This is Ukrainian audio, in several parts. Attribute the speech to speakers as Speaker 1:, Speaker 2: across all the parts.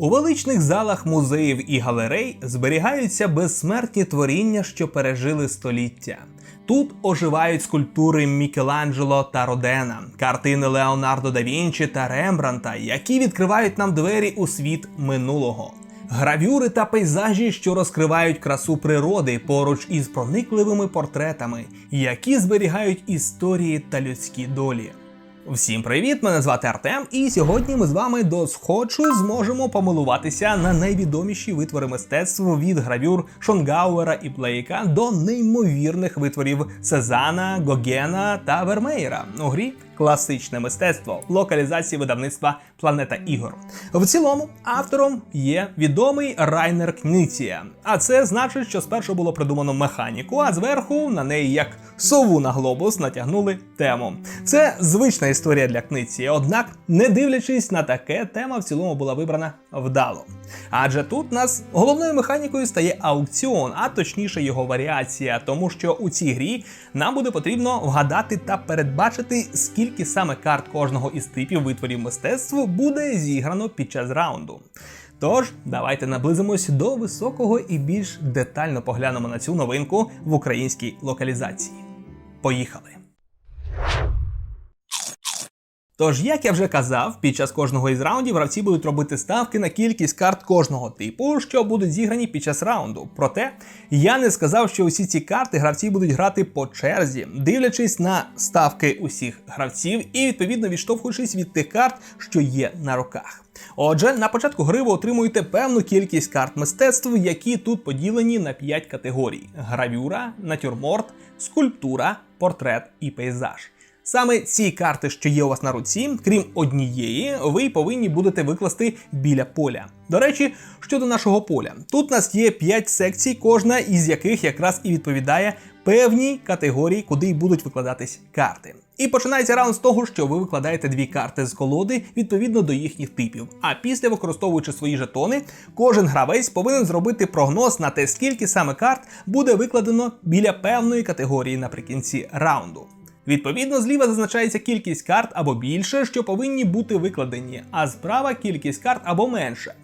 Speaker 1: У величних залах музеїв і галерей зберігаються безсмертні творіння, що пережили століття. Тут оживають скульптури Мікеланджело та Родена, картини Леонардо да Вінчі та Рембранта, які відкривають нам двері у світ минулого. Гравюри та пейзажі, що розкривають красу природи поруч із проникливими портретами, які зберігають історії та людські долі. Всім привіт! Мене звати Артем, і сьогодні ми з вами до схочу зможемо помилуватися на найвідоміші витвори мистецтва від гравюр Шонгауера і Блейка до неймовірних витворів Сезана, Гогена та Вермеєра у грі класичне мистецтво локалізації видавництва Планета Ігор. В цілому автором є відомий Райнер Кніція. А це значить, що спершу було придумано механіку, а зверху на неї як сову на глобус натягнули тему. Це звична історія для Книція, однак, не дивлячись на таке, тема в цілому була вибрана вдало. Адже тут нас головною механікою стає аукціон, а точніше його варіація, тому що у цій грі нам буде потрібно вгадати та передбачити, скільки саме карт кожного із типів витворів мистецтва буде зіграно під час раунду. Тож, давайте наблизимось до високого і більш детально поглянемо на цю новинку в українській локалізації. Поїхали! Тож, як я вже казав, під час кожного із раундів гравці будуть робити ставки на кількість карт кожного типу, що будуть зіграні під час раунду. Проте я не сказав, що усі ці карти гравці будуть грати по черзі, дивлячись на ставки усіх гравців і відповідно відштовхуючись від тих карт, що є на руках. Отже, на початку гри ви отримуєте певну кількість карт мистецтв, які тут поділені на 5 категорій: гравюра, натюрморт, скульптура, портрет і пейзаж. Саме ці карти, що є у вас на руці, крім однієї, ви повинні будете викласти біля поля. До речі, щодо нашого поля, тут у нас є 5 секцій, кожна із яких якраз і відповідає певній категорії, куди й будуть викладатись карти. І починається раунд з того, що ви викладаєте дві карти з колоди відповідно до їхніх типів. А після, використовуючи свої жетони, кожен гравець повинен зробити прогноз на те, скільки саме карт буде викладено біля певної категорії наприкінці раунду. Відповідно, зліва зазначається кількість карт або більше, що повинні бути викладені, а справа кількість карт або менше.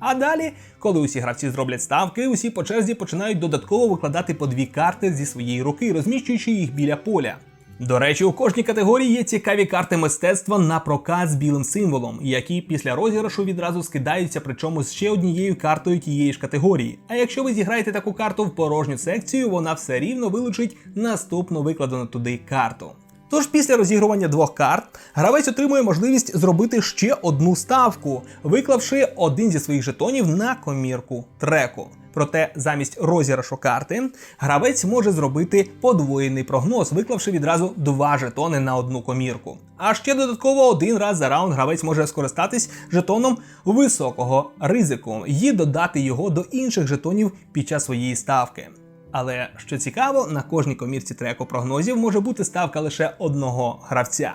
Speaker 1: А далі, коли усі гравці зроблять ставки, усі по черзі починають додатково викладати по дві карти зі своєї руки, розміщуючи їх біля поля. До речі, у кожній категорії є цікаві карти мистецтва на прокат з білим символом, які після розіграшу відразу скидаються, причому з ще однією картою тієї ж категорії. А якщо ви зіграєте таку карту в порожню секцію, вона все рівно вилучить наступну викладену туди карту. Тож після розігрування двох карт гравець отримує можливість зробити ще одну ставку, виклавши один зі своїх жетонів на комірку треку. Проте замість розіграшу карти гравець може зробити подвоєний прогноз, виклавши відразу два жетони на одну комірку. А ще додатково один раз за раунд гравець може скористатись жетоном високого ризику і додати його до інших жетонів під час своєї ставки. Але що цікаво, на кожній комірці треку прогнозів може бути ставка лише одного гравця.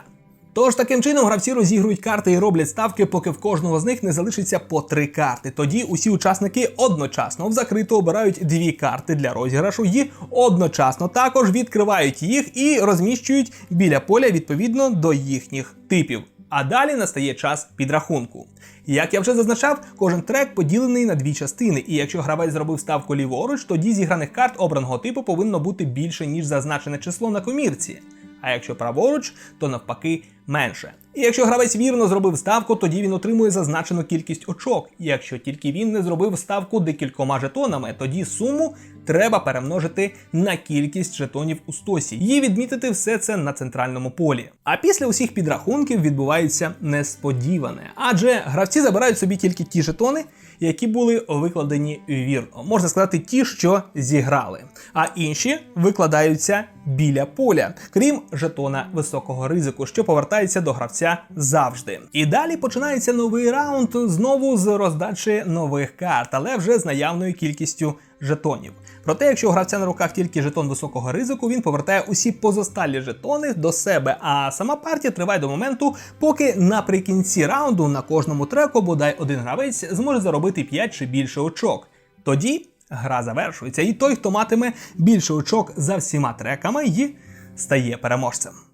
Speaker 1: Тож таким чином гравці розігрують карти і роблять ставки, поки в кожного з них не залишиться по три карти. Тоді усі учасники одночасно в закрито обирають дві карти для розіграшу і одночасно також відкривають їх і розміщують біля поля відповідно до їхніх типів. А далі настає час підрахунку. Як я вже зазначав, кожен трек поділений на дві частини, і якщо гравець зробив ставку ліворуч, тоді зіграних карт обраного типу повинно бути більше, ніж зазначене число на комірці. А якщо праворуч, то навпаки менше. І якщо гравець вірно зробив ставку, тоді він отримує зазначену кількість очок. І якщо тільки він не зробив ставку декількома жетонами, тоді суму треба перемножити на кількість жетонів у стосі і відмітити все це на центральному полі. А після усіх підрахунків відбувається несподіване, адже гравці забирають собі тільки ті жетони, які були викладені вірно. Можна сказати, ті, що зіграли. А інші викладаються біля поля, крім жетона високого ризику, що повертається до гравця завжди. І далі починається новий раунд знову з роздачі нових карт, але вже з наявною кількістю жетонів. Проте, якщо у гравця на руках тільки жетон високого ризику, він повертає усі позосталі жетони до себе. А сама партія триває до моменту, поки наприкінці раунду на кожному треку бодай один гравець зможе заробити 5 чи більше очок. Тоді гра завершується, і той, хто матиме більше очок за всіма треками, і стає переможцем.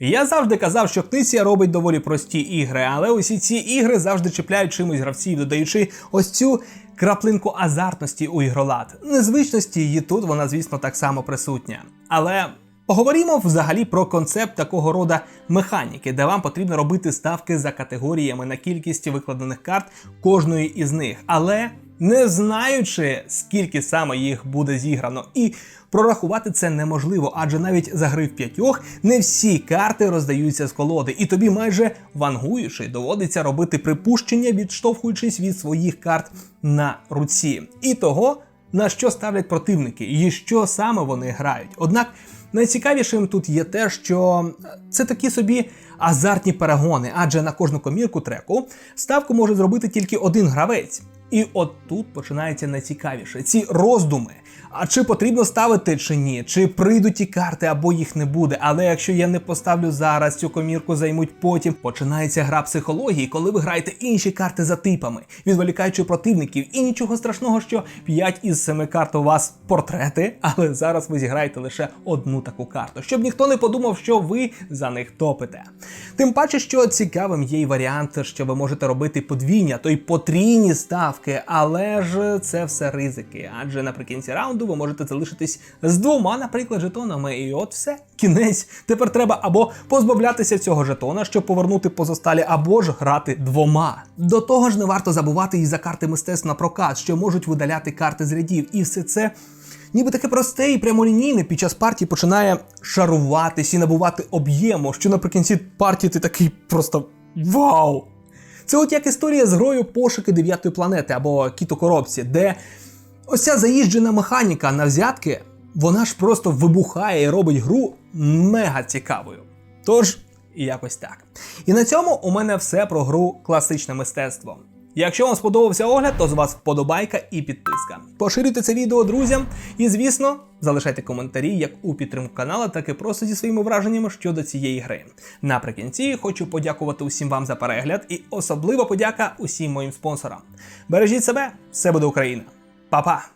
Speaker 1: Я завжди казав, що Книсія робить доволі прості ігри, але усі ці ігри завжди чіпляють чимось гравців, додаючи ось цю краплинку азартності у ігролад. Незвичності її тут вона, звісно, так само присутня. Але поговоримо взагалі про концепт такого рода механіки, де вам потрібно робити ставки за категоріями на кількість викладених карт кожної із них. Але не знаючи, скільки саме їх буде зіграно, і прорахувати це неможливо, адже навіть за гри в п'ятьох не всі карти роздаються з колоди, і тобі майже вангуючи доводиться робити припущення, відштовхуючись від своїх карт на руці, і того, на що ставлять противники, і що саме вони грають. Однак найцікавішим тут є те, що це такі собі азартні перегони, адже на кожну комірку треку ставку може зробити тільки один гравець. І от тут починається найцікавіше: ці роздуми. А чи потрібно ставити чи ні? Чи прийдуть ті карти або їх не буде? Але якщо я не поставлю зараз, цю комірку займуть потім. Починається гра психології, коли ви граєте інші карти за типами, відволікаючи противників. І нічого страшного, що 5 із 7 карт у вас портрети, але зараз ви зіграєте лише одну таку карту, щоб ніхто не подумав, що ви за них топите. Тим паче, що цікавим є й варіант, що ви можете робити подвійня, то й потрійні ставки, але ж це все ризики. Адже наприкінці раунду ви можете залишитись з двома, наприклад, жетонами. І от все, кінець. Тепер треба або позбавлятися цього жетона, щоб повернути позосталі, або ж грати двома. До того ж, не варто забувати і за карти мистецтв на прокат, що можуть видаляти карти з рядів, і все це. Ніби таке просте і прямолінійне під час партії починає шаруватись і набувати об'єму, що наприкінці партії ти такий просто вау! Це от як історія з грою пошуки дев'ятої планети або кіто-коробці, де ось ця заїжджена механіка на взятки, вона ж просто вибухає і робить гру мега цікавою. Тож, якось так. І на цьому у мене все про гру класичне мистецтво. Якщо вам сподобався огляд, то з вас вподобайка і підписка. Поширюйте це відео друзям і, звісно, залишайте коментарі як у підтримку каналу, так і просто зі своїми враженнями щодо цієї гри. Наприкінці хочу подякувати усім вам за перегляд і особлива подяка усім моїм спонсорам. Бережіть себе, все буде Україна. Па-па!